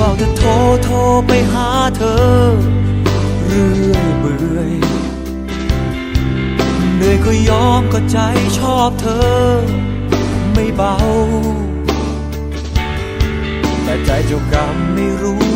ฝ้าจะโทรโทรไปหาเธอ เรื่อยเบื่อยเหนื่อยก็ยอมก็ใจชอบเธอ ไม่เบา แต่ใจเจ้ากรรมไม่รู้